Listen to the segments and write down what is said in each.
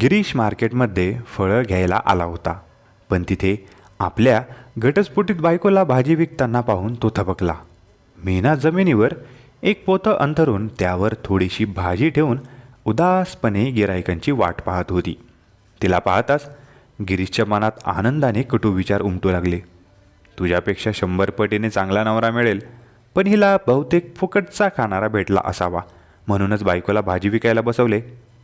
गिरीश मार्केटमध्ये फळं घ्यायला आला होता. पण तिथे आपल्या घटस्फोटीत बायकोला भाजी विकताना पाहून तो थबकला. मीना जमिनीवर एक पोतं अंथरून त्यावर थोडीशी भाजी ठेवून उदासपणे गिरायकांची वाट पाहत होती. तिला पाहताच गिरीशच्या मनात आनंदाने कटू विचार उमटू लागले. तुझ्यापेक्षा शंभर पटीने चांगला नवरा मिळेल पण हिला बहुतेक फुकटचा खाणारा भेटला असावा म्हणूनच बायकोला भाजी विकायला बसवले.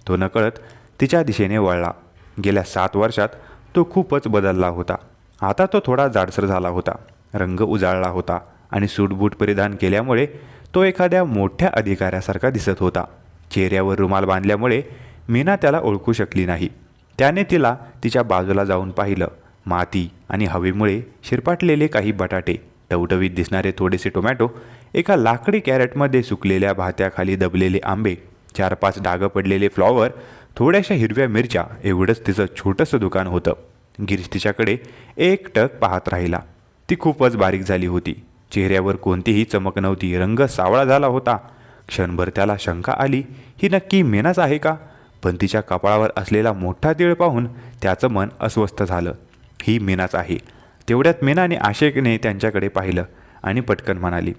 तो नकळत तिच्या दिशेने वळला. गेल्या सात वर्षात तो खूपच बदलला होता. आता तो थोडा जाडसर झाला होता. रंग उजाळला होता आणि सूटबूट परिधान केल्यामुळे तो एखाद्या मोठ्या अधिकाऱ्यासारखा दिसत होता. चेहऱ्यावर रुमाल बांधल्यामुळे मीना त्याला ओळखू शकली नाही. त्याने तिला तिच्या बाजूला जाऊन पाहिलं. माती आणि हवेमुळे शिरपाटलेले काही बटाटे टवटवीत दिसणारे थोडेसे टोमॅटो एका लाकडी कॅरेटमध्ये सुकलेल्या भात्याखाली दबलेले आंबे चार पाच डागं पडलेले फ्लॉवर थोड्याशा हिरव्या मिरच्या एवढंच तिचं छोटंसं दुकान होतं. गिरीश तिच्याकडे एक टक पाहत राहिला. ती खूपच बारीक झाली होती. चेहऱ्यावर कोणतीही चमक नव्हती. रंग सावळा झाला होता. क्षणभर त्याला शंका आली ही नक्की मेनाच आहे का? पण तिच्या कपाळावर असलेला मोठा तिळ पाहून त्याचं मन अस्वस्थ झालं. ही मीनाच आहे. तेवढ्यात मेनाने आशेकने त्यांच्याकडे पाहिलं आणि पटकन म्हणाली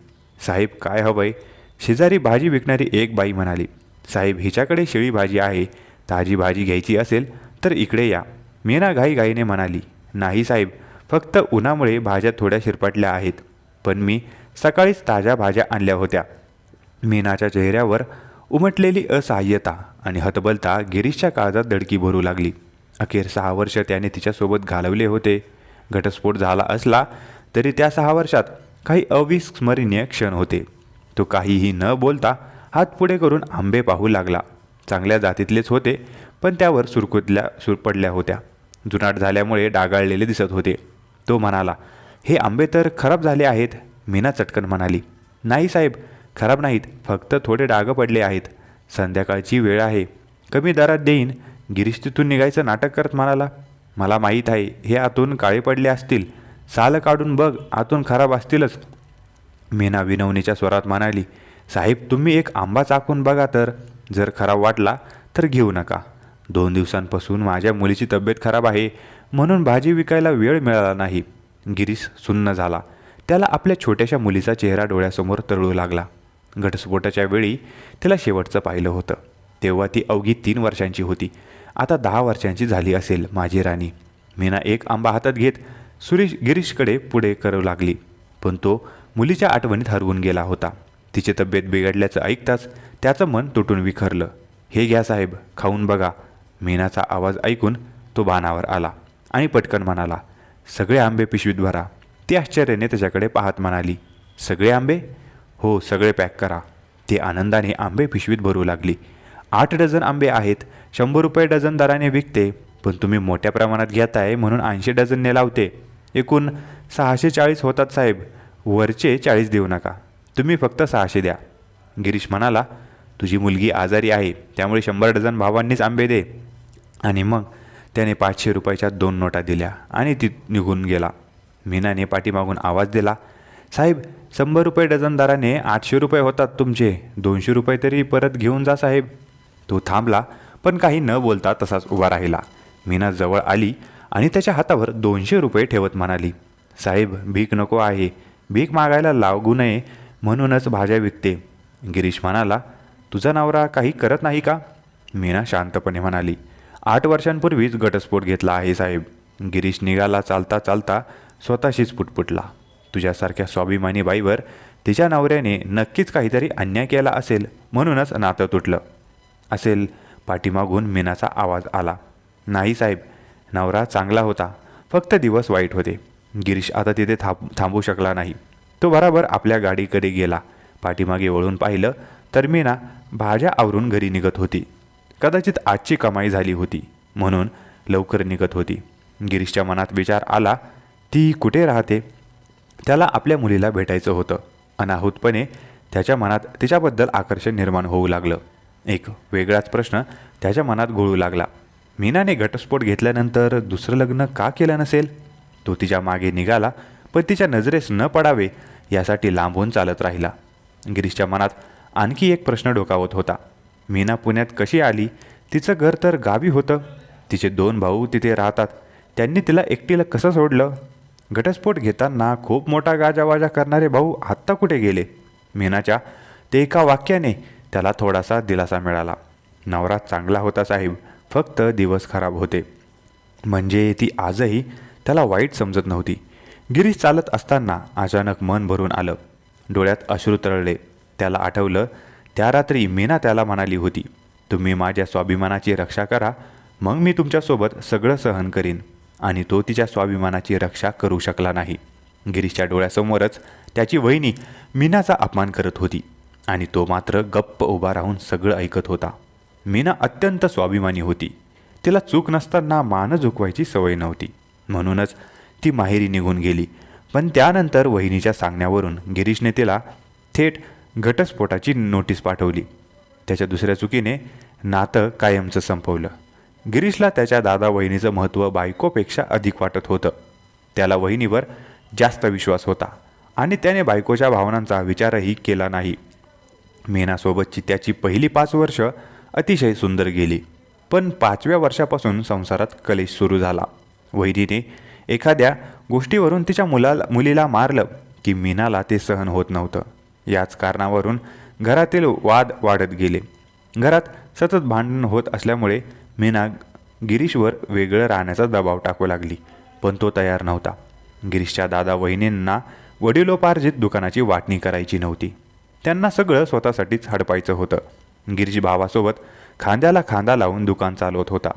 साहेब काय हवंय? शेजारी भाजी विकणारी एक बाई म्हणाली साहेब हिच्याकडे शेळी भाजी आहे. ताजी भाजी घ्यायची असेल तर इकडे या. मीना घाईघाईने म्हणाली नाही साहेब फक्त उन्हामुळे भाज्या थोड्या शिरपटल्या आहेत. पण मी सकाळीच ताज्या भाज्या आणल्या होत्या. मीनाच्या चेहऱ्यावर उमटलेली असहाय्यता आणि हतबलता गिरीशच्या काळजात दडकी भरू लागली. अखेर सहा वर्ष त्याने तिच्यासोबत घालवले होते. घटस्फोट झाला असला तरी त्या सहा वर्षात काही अविस्मरणीय क्षण होते. तो काहीही न बोलता हात पुढे करून आंबे पाहू लागला. चांगल्या जातीतलेच होते पण त्यावर सुरकुतल्या सुरपडल्या होत्या. जुनाट झाल्यामुळे डागाळलेले दिसत होते. तो म्हणाला हे आंबे तर खराब झाले आहेत मीना चटकन म्हणाली. नाही साहेब खराब नाहीत फक्त थोडे डाग पडले आहेत. संध्याकाळची वेळ आहे. कमी दरात देईन. गिरीश तिथून निघायचं नाटक करत म्हणाला. मला माहीत आहे हे आतून काळे पडले असतील. साल काढून बघ आतून खराब असतीलच. मीना विनवणीच्या स्वरात म्हणाली साहेब तुम्ही एक आंबा चाकून बघा तर. जर खराब वाटला तर घेऊ नका. दोन दिवसांपासून माझ्या मुलीची तब्येत खराब आहे म्हणून भाजी विकायला वेळ मिळाला नाही. गिरीश सुन्न झाला. त्याला आपल्या छोट्याशा मुलीचा चेहरा डोळ्यासमोर तरळू लागला. घटस्फोटाच्या वेळी तिला शेवटचं पाहिलं होतं. तेव्हा ती अवघी तीन वर्षांची होती. आता दहा वर्षांची झाली असेल माझी राणी. मीना एक आंबा हातात घेत सुरेश गिरीशकडे पुढे करू लागली. पण तो मुलीच्या आठवणीत हरवून गेला होता. तिची तब्येत बिघडल्याचं ऐकताच त्याचं मन तुटून विखरलं. हे घ्या साहेब खाऊन बघा. मीनाचा आवाज ऐकून तो बाणावर आला आणि पटकन म्हणाला सगळे आंबे पिशवीत भरा. ती आश्चर्याने त्याच्याकडे पाहत म्हणाली सगळे आंबे? हो सगळे पॅक करा. ते आनंदाने आंबे पिशवीत भरू लागली. आठ डझन आंबे आहेत शंभर रुपये डझन दराने विकते पण तुम्ही मोठ्या प्रमाणात घेताय म्हणून ऐंशी डझनने लावते. एकूण सहाशे चाळीस होतात साहेब वरचे चाळीस देऊ नका. तुम्ही फक्त सहाशे द्या. गिरीश म्हणाला तुझी मुलगी आजारी आहे त्यामुळे शंभर डझन भावांनीच आंबे दे. आणि मग त्याने पाचशे रुपयाच्या दोन नोटा दिल्या आणि ती निघून गेला. मीनाने पाठीमागून आवाज दिला साहेब शंभर रुपये डझन दराने आठशे रुपये होतात तुमचे दोनशे रुपये तरी परत घेऊन जा साहेब. तो थांबला पण काही न बोलता तसाच उभा राहिला. मीना जवळ आली आणि त्याच्या हातावर दोनशे रुपये ठेवत म्हणाली साहेब भीक नको आहे भीक मागायला लागू नये म्हणूनच भाज्या विकते. गिरीश म्हणाला तुझा नवरा काही करत नाही का? मीना शांतपणे म्हणाली. आठ वर्षांपूर्वीच घटस्फोट घेतला आहे साहेब. गिरीश निघाला चालता चालता स्वतःशीच पुटपुटला. तुझ्यासारख्या स्वाभिमानी बाईवर तिच्या नवऱ्याने नक्कीच काहीतरी अन्याय केला असेल म्हणूनच नातं तुटलं. असेल पाठीमागून मीनाचा आवाज आला. नाही साहेब. नवरा चांगला होता. फक्त दिवस वाईट होते. गिरीश आता तिथे थांब थांबू शकला नाही. तो बराबर आपल्या गाडीकडे गेला. पाठीमागे वळून पाहिलं तर मीना भाज्या आवरून घरी निघत होती. कदाचित आजची कमाई झाली होती म्हणून लवकर निघत होती. गिरीशच्या मनात विचार आला ती कुठे राहते? त्याला आपल्या मुलीला भेटायचं होतं. अनाहूतपणे त्याच्या मनात तिच्याबद्दल आकर्षण निर्माण होऊ लागलं. एक वेगळाच प्रश्न त्याच्या मनात घोळू लागला. मीनाने घटस्फोट घेतल्यानंतर दुसरं लग्न का केलं नसेल? तो तिच्यामागे निघाला पण तिच्या नजरेस न पडावे यासाठी लांबून चालत राहिला. गिरीशच्या मनात आणखी एक प्रश्न डोकावत होता. मीना पुण्यात कशी आली? तिचं घर तर गावी होतं. तिचे दोन भाऊ तिथे राहतात. त्यांनी तिला एकटीला कसं सोडलं? घटस्फोट घेताना खूप मोठा गाजावाजा करणारे भाऊ आत्ता कुठे गेले? मीनाच्या ते एका वाक्याने त्याला थोडासा दिलासा मिळाला. नवरा चांगला होता साहेब. फक्त दिवस खराब होते. म्हणजे ती आजही त्याला वाईट समजत नव्हती. गिरीश चालत असताना अचानक मन भरून आलं. डोळ्यात अश्रू तळले त्याला आठवलं त्या रात्री मीना त्याला म्हणाली होती तुम्ही माझ्या स्वाभिमानाची रक्षा करा मग मी तुमच्यासोबत सगळं सहन करीन आणि तो तिच्या स्वाभिमानाची रक्षा करू शकला नाही. गिरीशच्या डोळ्यासमोरच त्याची वहिनी मीनाचा अपमान करत होती आणि तो मात्र गप्प उभा राहून सगळं ऐकत होता. मीना अत्यंत स्वाभिमानी होती. तिला चूक नसताना मान झुकवायची सवय नव्हती. म्हणूनच ती माहेरी निघून गेली. पण त्यानंतर वहिनीच्या सांगण्यावरून गिरीशने तिला थेट घटस्फोटाची नोटीस पाठवली. त्याच्या दुसऱ्या चुकीने नातं कायमचं संपवलं. गिरीशला त्याच्या दादा वहिनीचं महत्त्व बायकोपेक्षा अधिक वाटत होतं. त्याला वहिनीवर जास्त विश्वास होता आणि त्याने बायकोच्या भावनांचा विचारही केला नाही. मीनासोबतची त्याची पहिली पाच वर्ष अतिशय सुंदर गेली पण पाचव्या वर्षापासून संसारात कलेश सुरू झाला. वहिनीने एखाद्या गोष्टीवरून तिच्या मुलाला मुलीला मारलं की मीनाला ते सहन होत नव्हतं. याच कारणावरून घरातील वाद वाढत गेले. घरात सतत भांडण होत असल्यामुळे मीना गिरीशवर वेगळं राहण्याचा दबाव टाकू लागली पण तो तयार नव्हता. गिरीशच्या दादा वहिनींना वडिलोपार्जित दुकानाची वाटणी करायची नव्हती. त्यांना सगळं स्वतःसाठीच हडपायचं होतं. गिरीश भावासोबत खांद्याला खांदा लावून दुकान चालवत होता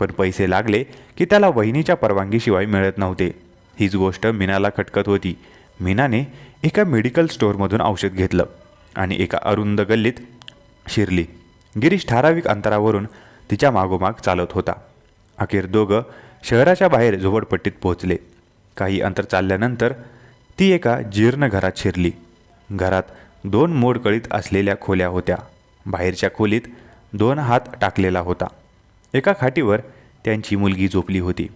पण पैसे लागले की त्याला वहिनीच्या परवानगीशिवाय मिळत नव्हते. हीच गोष्ट मीनाला खटकत होती. मीनाने एका मेडिकल स्टोअरमधून औषध घेतलं आणि एका अरुंद गल्लीत शिरली. गिरीश ठराविक अंतरावरून तिच्या मागोमाग चालत होता. अखेर दोघं शहराच्या बाहेर झोपडपट्टीत पोहोचले. काही अंतर चालल्यानंतर ती एका जीर्ण घरात शिरली. घरात दोन मोडकळीत असलेल्या खोल्या होत्या. बाहेरच्या खोलीत दोन हात टाकलेला होता. एका खाटीवर त्यांची मुलगी झोपली होती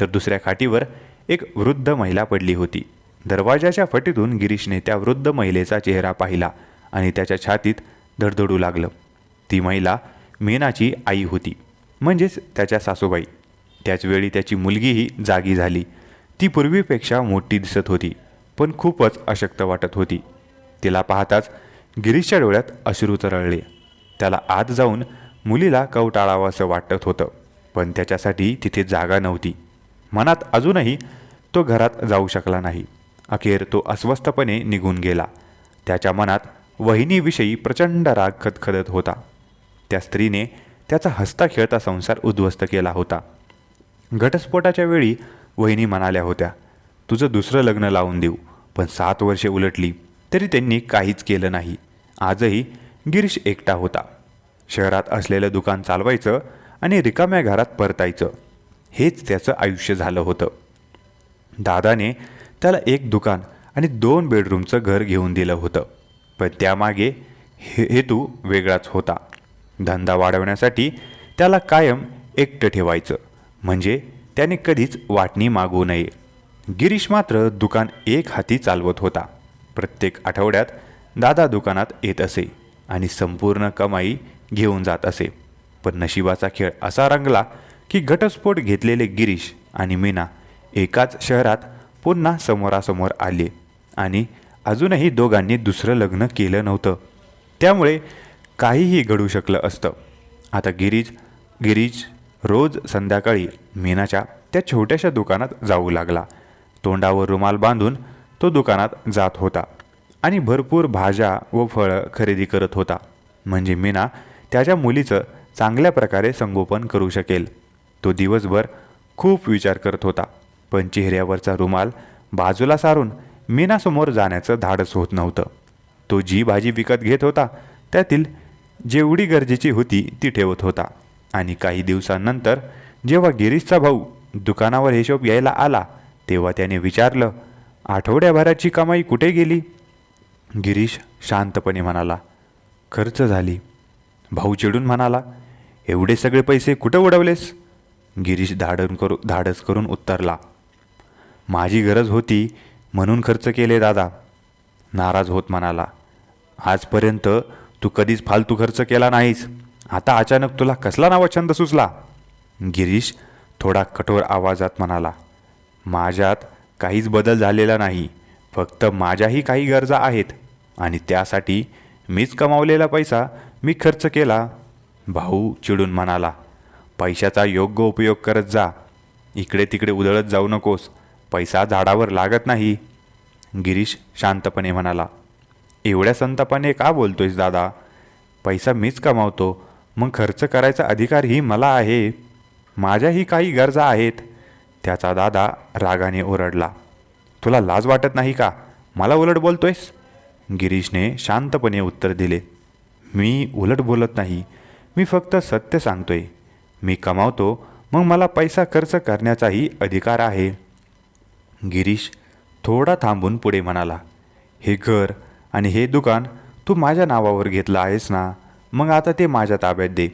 तर दुसऱ्या खाटीवर एक वृद्ध महिला पडली होती. दरवाजाच्या फटीतून गिरीशने त्या वृद्ध महिलेचा चेहरा पाहिला आणि त्याच्या छातीत धडधडू लागलं. ती महिला मीनाची आई होती म्हणजेच त्याच्या सासूबाई. त्याचवेळी त्याची मुलगीही जागी झाली. ती पूर्वीपेक्षा मोठी दिसत होती पण खूपच अशक्त वाटत होती. तिला पाहताच गिरीशच्या डोळ्यात अश्रू तरळले. त्याला आत जाऊन मुलीला कवटाळावं असं वाटत होतं पण त्याच्यासाठी तिथे जागा नव्हती. मनात अजूनही तो घरात जाऊ शकला नाही. अखेर तो अस्वस्थपणे निघून गेला. त्याच्या मनात वहिनीविषयी प्रचंड राग खदखदत होता. त्या स्त्रीने त्याचा हसता खेळता संसार उद्ध्वस्त केला होता. घटस्फोटाच्या वेळी वहिनी म्हणाल्या होत्या तुझं दुसरं लग्न लावून देऊ पण सात वर्षे उलटली तरी त्यांनी काहीच केलं नाही. आजही गिरीश एकटा होता. शहरात असलेलं दुकान चालवायचं आणि रिकाम्या घरात परतायचं हेच त्याचं आयुष्य झालं होतं. दादाने त्याला एक दुकान आणि दोन बेडरूमचं घर घेऊन दिलं होतं. पण त्यामागे हे हेतू वेगळाच होता. धंदा वाढवण्यासाठी त्याला कायम एकटं ठेवायचं. म्हणजे त्याने कधीच वाटणी मागू नये. गिरीश मात्र दुकान एक हाती चालवत होता. प्रत्येक आठवड्यात दादा दुकानात येत असे आणि संपूर्ण कमाई घेऊन जात असे. पण नशिबाचा खेळ असा रंगला की घटस्फोट घेतलेले गिरीश आणि मीना एकाच शहरात पुन्हा समोरासमोर आले आणि अजूनही दोघांनी दुसरं लग्न केलं नव्हतं. त्यामुळे काहीही घडू शकलं असतं. आता गिरीज गिरीज रोज संध्याकाळी मीनाच्या त्या छोट्याशा दुकानात जाऊ लागला. तोंडावर रुमाल बांधून तो दुकानात जात होता आणि भरपूर भाज्या व फळं खरेदी करत होता. म्हणजे मीना त्याच्या मुलीचं चांगल्या प्रकारे संगोपन करू शकेल. तो दिवसभर खूप विचार करत होता. पण चेहऱ्यावरचा रुमाल बाजूला सारून मीनासमोर जाण्याचं धाडस होत नव्हतं. तो जी भाजी विकत घेत होता त्यातील जेवढी गरजेची होती ती ठेवत होता. आणि काही दिवसांनंतर जेव्हा गिरीशचा भाऊ दुकानावर हिशोब यायला आला तेव्हा त्याने विचारलं आठवड्याभराची कमाई कुठे गेली? गिरीश शांतपणे म्हणाला खर्च झाली. भाऊ चिडून म्हणाला एवढे सगळे पैसे कुठं उडवलेस? गिरीश धाडण करू धाडस करून उत्तरला माझी गरज होती म्हणून खर्च केले दादा. नाराज होत म्हणाला. आजपर्यंत तू कधीच फालतू खर्च केला नाहीस. आता अचानक तुला कसला नावा छंद सुचला? गिरीश थोडा कठोर आवाजात म्हणाला. माझ्यात काहीच बदल झालेला नाही. फक्त माझ्याही काही गरजा आहेत. आणि त्यासाठी मीच कमावलेला पैसा मी खर्च केला. भाऊ चिडून म्हणाला. पैशाचा योग्य उपयोग करत जा. इकडे तिकडे उधळत जाऊ नकोस. पैसा झाडावर लागत नाही. गिरीश शांतपणे म्हणाला एवढ्या संतापाने का बोलतोयस दादा? पैसा मीच कमावतो. मग खर्च करायचा अधिकारही मला आहे. माझ्याही काही गरजा आहेत. त्याचा दादा रागाने ओरडला तुला लाज वाटत नाही का? मला उलट बोलतोयस? गिरीशने शांतपणे उत्तर दिले मी उलट बोलत नाही. मी फक्त सत्य सांगतोय. मी कमावतो. मग मला पैसा खर्च करण्याचाही अधिकार आहे. गिरीश थोडा थांबून पुढे म्हणाला हे घर आणि हे दुकान तू माझ्या नावावर घेतलं आहेस ना? मग आता ते माझ्या ताब्यात दे.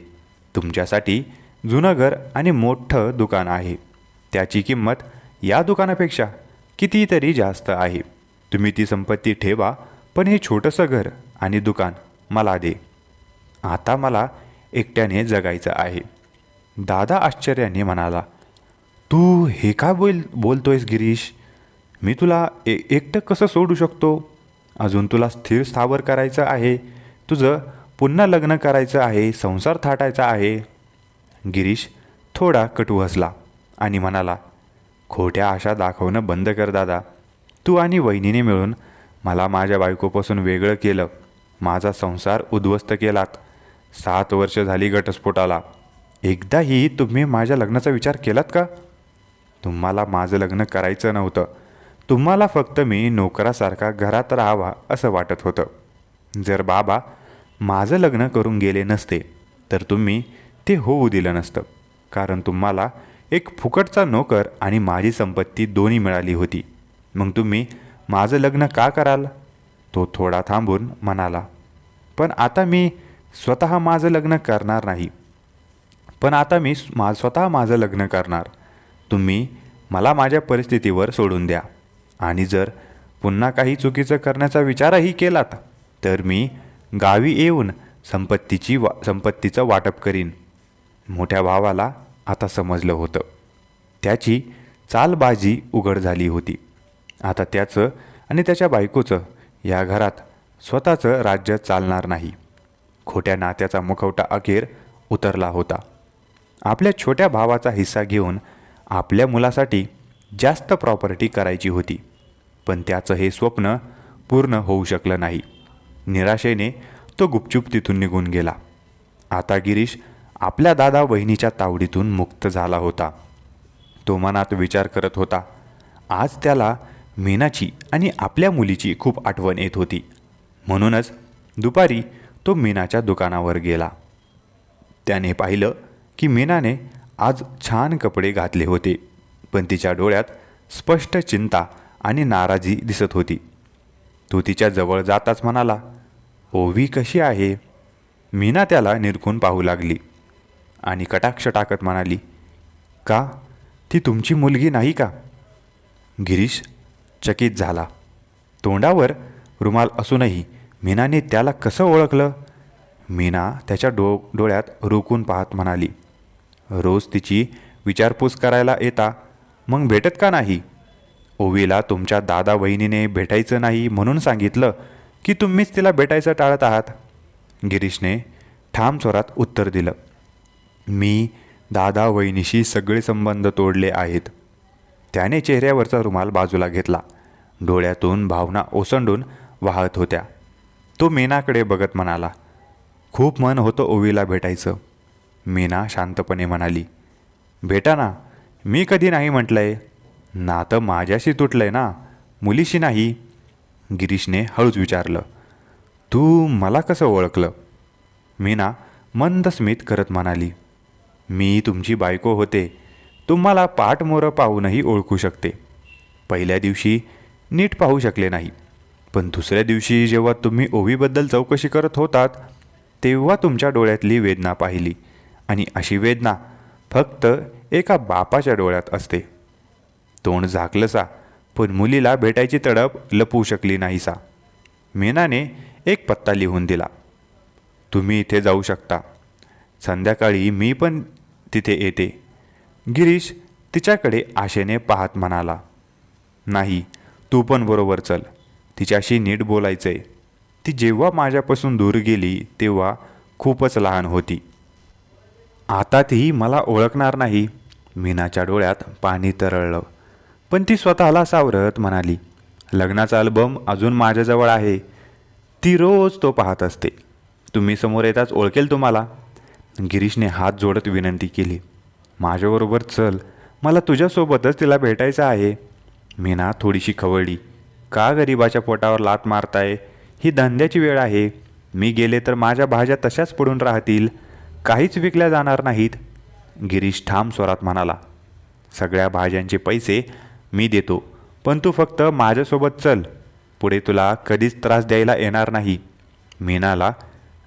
तुमच्यासाठी जुनं घर आणि मोठं दुकान आहे. त्याची किंमत या दुकानापेक्षा कितीतरी जास्त आहे. तुम्ही ती संपत्ती ठेवा पण हे छोटंसं घर आणि दुकान मला दे. आता मला एकट्याने जगायचं आहे. दादा आश्चर्याने म्हणाला तू हे का बोल बोलतोयस गिरीश? मी तुला ए एकटं कसं सोडू शकतो? अजून तुला स्थिर स्थावर करायचं आहे. तुझं पुन्हा लग्न करायचं आहे संसार थाटायचा आहे. गिरीश थोडा कटू हसला आणि म्हणाला खोट्या आशा दाखवणं बंद कर दादा. तू आणि वहिनीने मिळून मला माझ्या बायकोपासून वेगळं केलं. माझा संसार उद्ध्वस्त केलात. सात वर्ष झाली घटस्फोटाला. एकदाही तुम्ही माझ्या लग्नाचा विचार केलात का? तुम्हाला माझं लग्न करायचं नव्हतं. तुम्हाला फक्त मी नोकरासारखा घरात राहावा असं वाटत होतं. जर बाबा माझं लग्न करून गेले नसते तर तुम्ही ते होऊ दिलं नसतं. कारण तुम्हाला एक फुकटचा नोकर आणि माझी संपत्ती दोन्ही मिळाली होती. मग तुम्ही माझं लग्न का कराल? तो थोडा थांबून म्हणाला पण आता मी स्वतः माझं लग्न करणार नाही. पण आता मी मा स्वतः माझं लग्न करणार. तुम्ही मला माझ्या परिस्थितीवर सोडून द्या. आणि जर पुन्हा काही चुकीचं करण्याचा विचारही केलात तर मी गावी येऊन संपत्तीची वा संपत्तीचं वाटप करीन. मोठ्या भावाला आता समजलं होतं. त्याची चालबाजी उघड झाली होती. आता त्याचं आणि त्याच्या बायकोचं या घरात स्वतःचं राज्य चालणार नाही. खोट्या नात्याचा मुखवटा अखेर उतरला होता. आपल्या छोट्या भावाचा हिस्सा घेऊन आपल्या मुलासाठी जास्त प्रॉपर्टी करायची होती. पण त्याचं हे स्वप्न पूर्ण होऊ शकलं नाही. निराशेने तो गुपचूप तिथून निघून गेला. आता गिरीश आपल्या दादा वहिनीच्या तावडीतून मुक्त झाला होता. तो मनात विचार करत होता आज त्याला मीनाची आणि आपल्या मुलीची खूप आठवण येत होती. म्हणूनच दुपारी तो मीनाच्या दुकानावर गेला. त्याने पाहिलं की मीनाने आज छान कपडे घातले होते पण तिच्या डोळ्यात स्पष्ट चिंता आणि नाराजी दिसत होती. तो तिच्या जवळ जाताच म्हणाला हो, ओवी कशी आहे? मीना त्याला निरखून पाहू लागली. आणि कटाक्ष टाकत म्हणाली का? ती तुमची मुलगी नाही का? गिरीश चकित झाला. तोंडावर रुमाल असूनही मीनाने त्याला कसं ओळखलं? मीना त्याच्या डो डोळ्यात रोखून पाहत म्हणाली रोज तिची विचारपूस करायला येता मग भेटत का नाही? ओवीला तुमच्या दादा वहिनीने भेटायचं नाही म्हणून सांगितलं की तुम्हीच तिला भेटायचं टाळत आहात. गिरीशने ठाम स्वरात उत्तर दिलं मी दादा वहिनीशी सगळे संबंध तोडले आहेत. त्याने चेहऱ्यावरचा रुमाल बाजूला घेतला. डोळ्यातून भावना ओसंडून वाहत होत्या. तो मेनाकडे बघत म्हणाला खूप मन होतं ओवीला भेटायचं. मीना शांतपणे म्हणाली भेटा ना मी कधी नाही म्हटलं आहे नातं माझ्याशी तुटलं आहे ना मुलीशी नाही. गिरीशने हळूच विचारलं तू मला कसं ओळखलं? मीना मंद स्मित करत म्हणाली मी तुमची बायको होते. तुम्हाला पाठमोरं पाहूनही ओळखू शकते. पहिल्या दिवशी नीट पाहू शकले नाही. पण दुसऱ्या दिवशी जेव्हा तुम्ही ओवीबद्दल चौकशी करत होतात तेव्हा तुमच्या डोळ्यातली वेदना पाहिली. आणि अशी वेदना फक्त एका बापाच्या डोळ्यात असते. तोंड झाकलंसा पण मुलीला भेटायची तडप लपवू शकली नाहीसा. मीनाने एक पत्ता लिहून दिला. तुम्ही इथे जाऊ शकता. संध्याकाळी मी पण तिथे येते. गिरीश तिच्याकडे आशेने पाहत म्हणाला नाही तू पण बरोबर चल. तिच्याशी नीट बोलायचंय. ती जेव्हा माझ्यापासून दूर गेली तेव्हा खूपच लहान होती. आता ती मला ओळखणार नाही. मीनाच्या डोळ्यात पाणी तरळलं. पण ती स्वतःला सावरत म्हणाली लग्नाचा अल्बम अजून माझ्याजवळ आहे. ती रोज तो पाहत असते. तुम्ही समोर येताच ओळखेल तुम्हाला. गिरीशने हात जोडत विनंती केली माझ्याबरोबर चल. मला तुझ्यासोबतच तिला भेटायचं आहे. मीना थोडीशी खवळली का गरिबाच्या पोटावर लात मारताय? ही धंद्याची वेळ आहे. मी गेले तर माझ्या भाज्या तशाच पडून राहतील. काहीच विकल्या जाणार नाहीत. गिरीश ठाम स्वरात म्हणाला सगळ्या भाज्यांचे पैसे मी देतो पण तू फक्त माझ्यासोबत चल. पुढे तुला कधीच त्रास द्यायला येणार नाही. मीनाला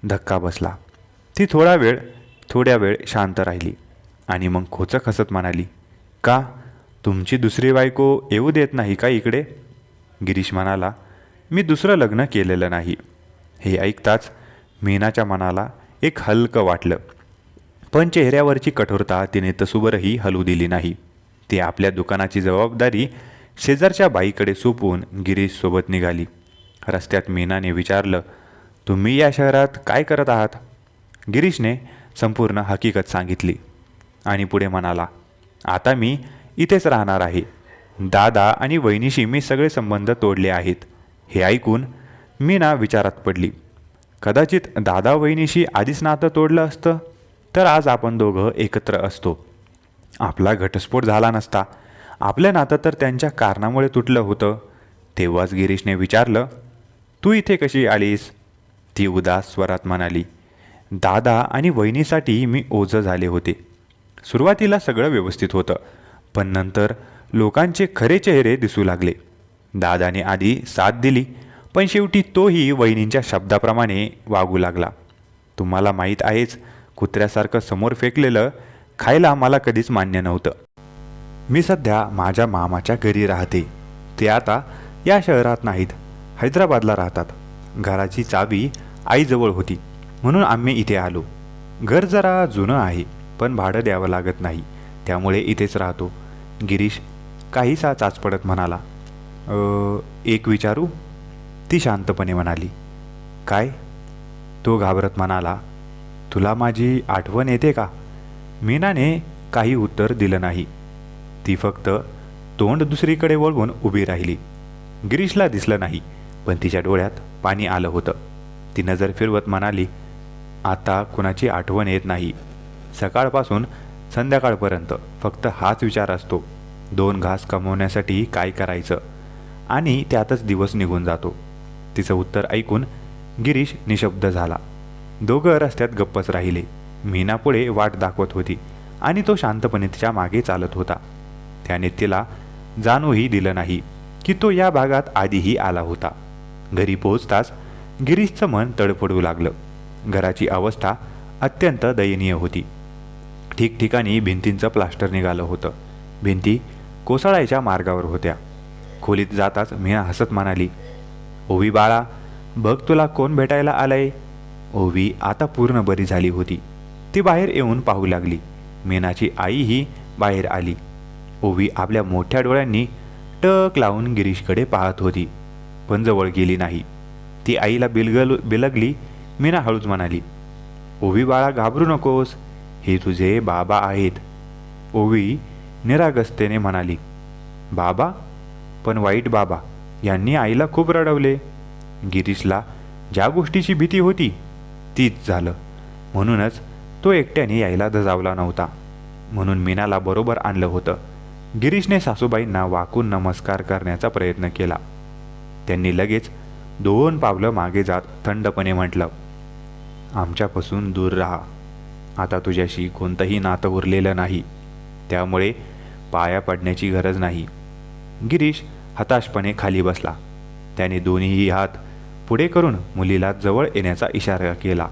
धक्का बसला. ती थोडा वेळ थोड्या वेळ शांत राहिली आणि मग खोचक हसत म्हणाली का? तुमची दुसरी बायको येऊ देत नाही का इकडे? गिरीश म्हणाला मी दुसरं लग्न केलेलं नाही. हे ऐकताच मीनाच्या मनाला एक हलकं वाटलं. पण चेहऱ्यावरची कठोरता तिने तसुबरही हलू दिली नाही. ती आपल्या दुकानाची जबाबदारी शेजारच्या बाईकडे सोपवून गिरीशसोबत निघाली. रस्त्यात मीनाने विचारलं तुम्ही या शहरात काय करत आहात? गिरीशने संपूर्ण हकीकत सांगितली आणि पुढे म्हणाला आता मी इथेच राहणार आहे. दादा आणि वहिनीशी मी सगळे संबंध तोडले आहेत. हे ऐकून मीना विचारात पडली. कदाचित दादा वहिनीशी आधीच नातं तोडलं असतं तर आज आपण दोघं एकत्र असतो. आपला घटस्फोट झाला नसता. आपलं नातं तर त्यांच्या कारणामुळे तुटलं होतं. तेव्हाच गिरीशने विचारलं तू इथे कशी आलीस? ती उदास स्वरात म्हणाली दादा आणि वहिनीसाठी मी ओझं झाले होते. सुरुवातीला सगळं व्यवस्थित होतं पण नंतर लोकांचे खरे चेहरे दिसू लागले. दादाने आधी साथ दिली पण शेवटी तोही वहिनींच्या शब्दाप्रमाणे वागू लागला. तुम्हाला माहीत आहेच कुत्र्यासारखं समोर फेकलेलं खायला मला कधीच मान्य नव्हतं. मी सध्या माझ्या मामाच्या घरी राहते. ते आता या शहरात नाहीत हैदराबादला राहतात. घराची चावी आईजवळ होती म्हणून आम्ही इथे आलो. घर जरा जुनं आहे पण भाडं द्यावं लागत नाही त्यामुळे इथेच राहतो. गिरीश काहीसा चाचपडत म्हणाला एक विचारू? ती शांतपणे म्हणाली काय? तो घाबरत म्हणाला तुला माझी आठवण येते का? मीनाने काही उत्तर दिलं नाही. ती फक्त तोंड दुसरीकडे वळवून उभी राहिली. गिरीशला दिसलं नाही पण तिच्या डोळ्यात पाणी आलं होतं. ती नजर फिरवत म्हणाली आता कुणाची आठवण येत नाही. सकाळपासून संध्याकाळपर्यंत फक्त हाच विचार असतो. दोन घास कमवण्यासाठी काय करायचं? आणि त्यातच दिवस निघून जातो. तिचं उत्तर ऐकून गिरीश निशब्द झाला. दोघं रस्त्यात गप्पच राहिले. मीना पुढे वाट दाखवत होती आणि तो शांतपणे तिच्यामागे चालत होता. त्याने तिला जाणूही दिलं नाही की तो या भागात आधीही आला होता. घरी पोहोचताच गिरीशचं मन तडफडू लागलं. घराची अवस्था अत्यंत दयनीय होती. ठिकठिकाणी भिंतींचं प्लास्टर निघालं होतं. भिंती कोसळायच्या मार्गावर होत्या. खोलीत जाताच मीना हसत म्हणाली ओवी बाळा बघ तुला कोण भेटायला आलंय. ओवी आता पूर्ण बरी झाली होती. ती बाहेर येऊन पाहू लागली. मीनाची आईही बाहेर आली. ओवी आपल्या मोठ्या डोळ्यांनी टक लावून गिरीशकडे पाहत होती पण जवळ गेली नाही. ती आईला बिलगल बिलगली मीना हळूच म्हणाली ओवी बाळा घाबरू नकोस. हे तुझे बाबा आहेत. ओवी निरागस्तेने म्हणाली बाबा? पण वाईट बाबा. यांनी आईला खूप रडवले. गिरीशला ज्या गोष्टीची भीती होती तीच झालं. म्हणूनच तो एकट्याने यायला धजावला नव्हता. म्हणून मीनाला बरोबर आणलं होतं. गिरीशने सासूबाईंना वाकून नमस्कार करण्याचा प्रयत्न केला. त्यांनी लगेच दोन पावलं मागे जात थंडपणे म्हटलं आमच्यापासून दूर राहा. आता तुझ्याशी कोणतंही नातं उरलेलं नाही. त्यामुळे पाया पडण्याची गरज नाही. गिरीश हताशपणे खाली बसला. त्याने दोन्हीही हात पुढे करून मुलीला जवळ येण्याचा इशारा केला.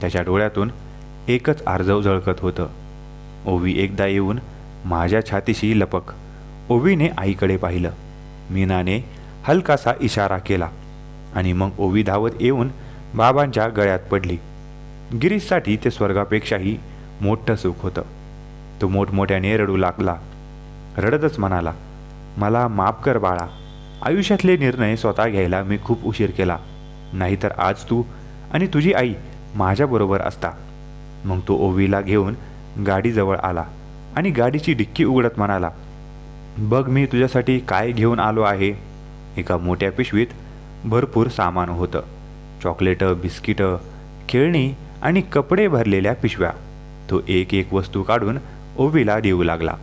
त्याच्या डोळ्यातून एकच आर्जव झळकत होतं. ओवी एकदा येऊन माझ्या छातीशी लपक. ओवीने आईकडे पाहिलं. मीनाने हलकासा इशारा केला. आणि मग ओवी धावत येऊन बाबांच्या गळ्यात पडली. गिरीशसाठी ते स्वर्गापेक्षाही मोठं सुख होतं. तो मोठमोठ्याने रडू लागला. रडतच म्हणाला मला माफ कर बाळा. आयुष्यातले निर्णय स्वतः घ्यायला मी खूप उशीर केला. नाहीतर आज तू आणि तुझी आई माझ्याबरोबर असता. मग तो ओवीला घेऊन गाडीजवळ आला आणि गाडीची डिक्की उघडत म्हणाला बघ मी तुझ्यासाठी काय घेऊन आलो आहे. एका मोठ्या पिशवीत भरपूर सामान होतं. चॉकलेटं बिस्किटं खेळणी आणि कपडे भरलेल्या पिशव्या. तो एक एक वस्तू काढून ओवीला देऊ लागला.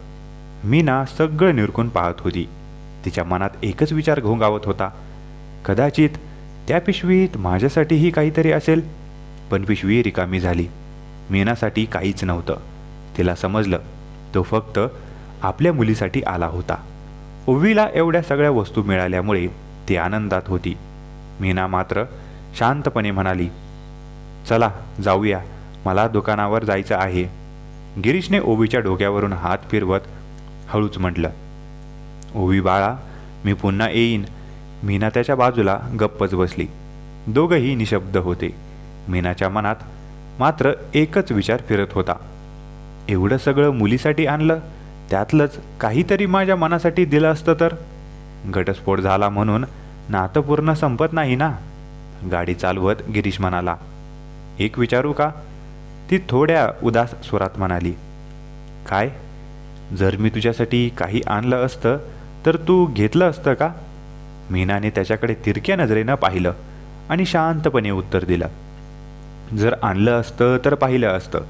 मीना सगळं निरकून पाहत होती. तिच्या मनात एकच विचार घोंगावत होता. कदाचित त्या पिशवीत माझ्यासाठीही काहीतरी असेल. पण पिशवी रिकामी झाली. मीनासाठी काहीच नव्हतं. तिला समजलं. तो फक्त आपल्या मुलीसाठी आला होता. ओवीला एवढ्या सगळ्या वस्तू मिळाल्यामुळे ती आनंदात होती. मीना मात्र शांतपणे म्हणाली चला जाऊया. मला दुकानावर जायचं आहे. गिरीशने ओवीच्या डोक्यावरून हात फिरवत हळूच म्हटलं ओवी बाळा मी पुन्हा येईन. मीना त्याच्या बाजूला गप्पच बसली. दोघंही निशब्द होते. मीनाच्या मनात मात्र एकच विचार फिरत होता. एवढं सगळं मुलीसाठी आणलं? त्यातलंच काहीतरी माझ्या मनासाठी दिलं असतं तर? घटस्फोट झाला म्हणून नातं पूर्ण संपत नाही ना? गाडी चालवत गिरीश म्हणाला. एक विचारू का? ती थोड्या उदास स्वरात म्हणाली. काय? जर मी तुझ्यासाठी काही आणलं असतं तर तू घेतलं असतं का? मीनाने त्याच्याकडे तिरक्या नजरेनं पाहिलं आणि शांतपणे उत्तर दिलं. जर आणलं असतं तर पाहिलं असतं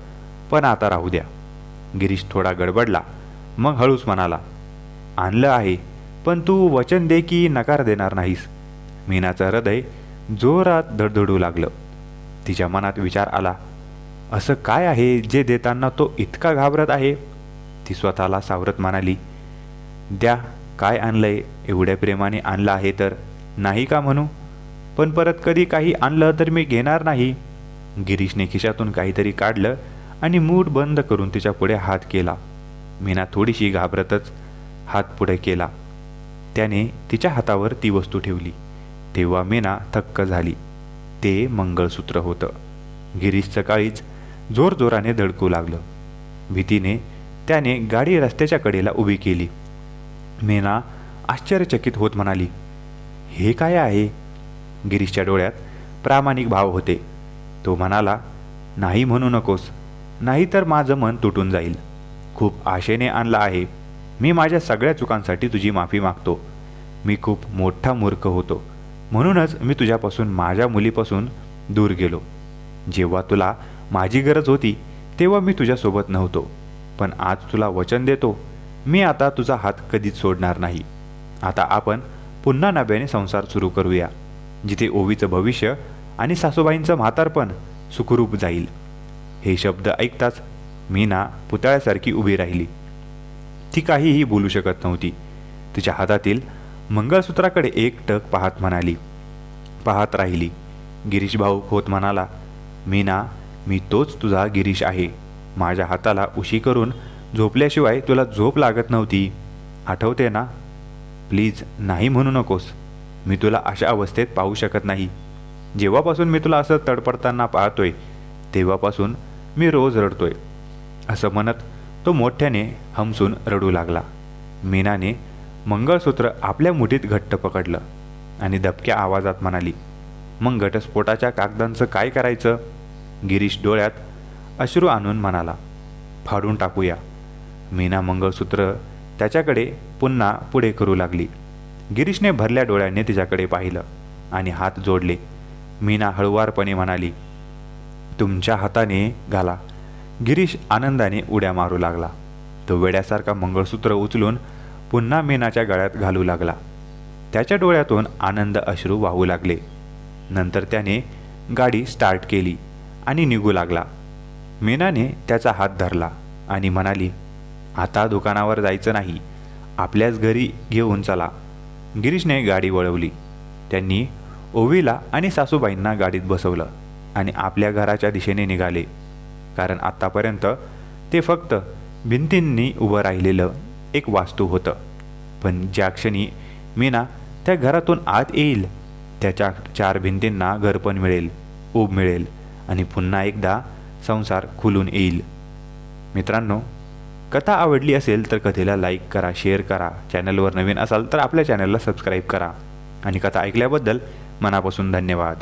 पण आता राहू द्या. गिरीश थोडा गडबडला. मग हळूच म्हणाला आणलं आहे पण तू वचन दे की नकार देणार नाहीस. मीनाचं हृदय जोरात धडधडू लागलं. तिच्या मनात विचार आला असं काय आहे जे देताना तो इतका घाबरत आहे? ती स्वतःला सावरत म्हणाली द्या काय आणलंय? एवढ्या प्रेमाने आणलं आहे तर नाही का म्हणू? पण परत कधी काही आणलं तर मी घेणार नाही. गिरीशने खिशातून काहीतरी काढलं आणि मूठ बंद करून तिच्या पुढे हात केला. मीना थोडीशी घाबरतच हात पुढे केला. त्याने तिच्या हातावर ती वस्तू ठेवली. तेव्हा मीना थक्क झाली. ते मंगळसूत्र होतं. गिरीश सकाळीच जोरजोराने धडकू लागलं. भीतीने त्याने गाडी रस्त्याच्या कडेला उभी केली. मीना आश्चर्यचकित होत म्हणाली हे काय आहे? गिरीशच्या डोळ्यात प्रामाणिक भाव होते. तो म्हणाला नाही म्हणू नकोस नाहीतर माझं मन तुटून जाईल. खूप आशेने आणलं आहे. मी माझ्या सगळ्या चुकांसाठी तुझी माफी मागतो. मी खूप मोठा मूर्ख होतो. म्हणूनच मी तुझ्यापासून माझ्या मुलीपासून दूर गेलो. जेव्हा तुला माझी गरज होती तेव्हा मी तुझ्यासोबत नव्हतो. पण आज तुला वचन देतो. मी आता तुझा हात कधीच सोडणार नाही. आता आपण पुन्हा नव्याने संसार सुरू करूया जिथे ओवीचं भविष्य आणि सासूबाईंचं म्हातारपण सुखरूप जाईल. हे शब्द ऐकताच मीना पुतळ्यासारखी उभी राहिली. ती काहीही बोलू शकत नव्हती. तिच्या हातातील मंगळसूत्राकडे एक टक पाहत म्हणाली. पाहत राहिली. गिरीश भाऊ होत म्हणाला मीना मी तोच तुझा गिरीश आहे. माझ्या हाताला उशी करून झोपल्याशिवाय तुला झोप लागत नव्हती. आठवते ना? प्लीज नाही म्हणू नकोस. मी तुला अशा अवस्थेत पाहू शकत नाही. जेव्हापासून मी तुला असं तडपडताना पाहतोय तेव्हापासून मी रोज रडतोय. असं म्हणत तो मोठ्याने हमसून रडू लागला. मीनाने मंगळसूत्र आपल्या मुठीत घट्ट पकडलं आणि दबक्या आवाजात म्हणाली मग घटस्फोटाच्या कागदांचं काय करायचं? गिरीश डोळ्यात अश्रू आणून म्हणाला फाडून टाकूया. मीना मंगळसूत्र त्याच्याकडे पुन्हा पुढे करू लागली. गिरीशने भरल्या डोळ्याने तिच्याकडे पाहिलं आणि हात जोडले. मीना हळुवारपणे म्हणाली तुमच्या हाताने घाला. गिरीश आनंदाने उड्या मारू लागला. तो वेड्यासारखा मंगळसूत्र उचलून पुन्हा मीनाच्या गळ्यात घालू लागला. त्याच्या डोळ्यातून आनंद अश्रू वाहू लागले. नंतर त्याने गाडी स्टार्ट केली आणि निघू लागला. मीनाने त्याचा हात धरला आणि म्हणाली आता दुकानावर जायचं नाही. आपल्याच घरी घेऊन चला. गिरीशने गाडी वळवली. त्यांनी ओवीला आणि सासूबाईंना गाडीत बसवलं आणि आपल्या घराच्या दिशेने निघाले. कारण आत्तापर्यंत ते फक्त भिंतींनी उभं राहिलेलं एक वास्तू होतं. पण ज्या क्षणी मीना त्या घरातून आत येईल त्याच्या चार भिंतींना घरपण मिळेल ऊब मिळेल आणि पुन्हा एकदा संसार खुलून येईल. मित्रांनो कथा आवडली असेल तर कथेला लाईक करा शेअर करा. चॅनलवर नवीन असाल तर आपल्या चॅनलला सबस्क्राईब करा. आणि कथा ऐकल्याबद्दल मनापासून धन्यवाद.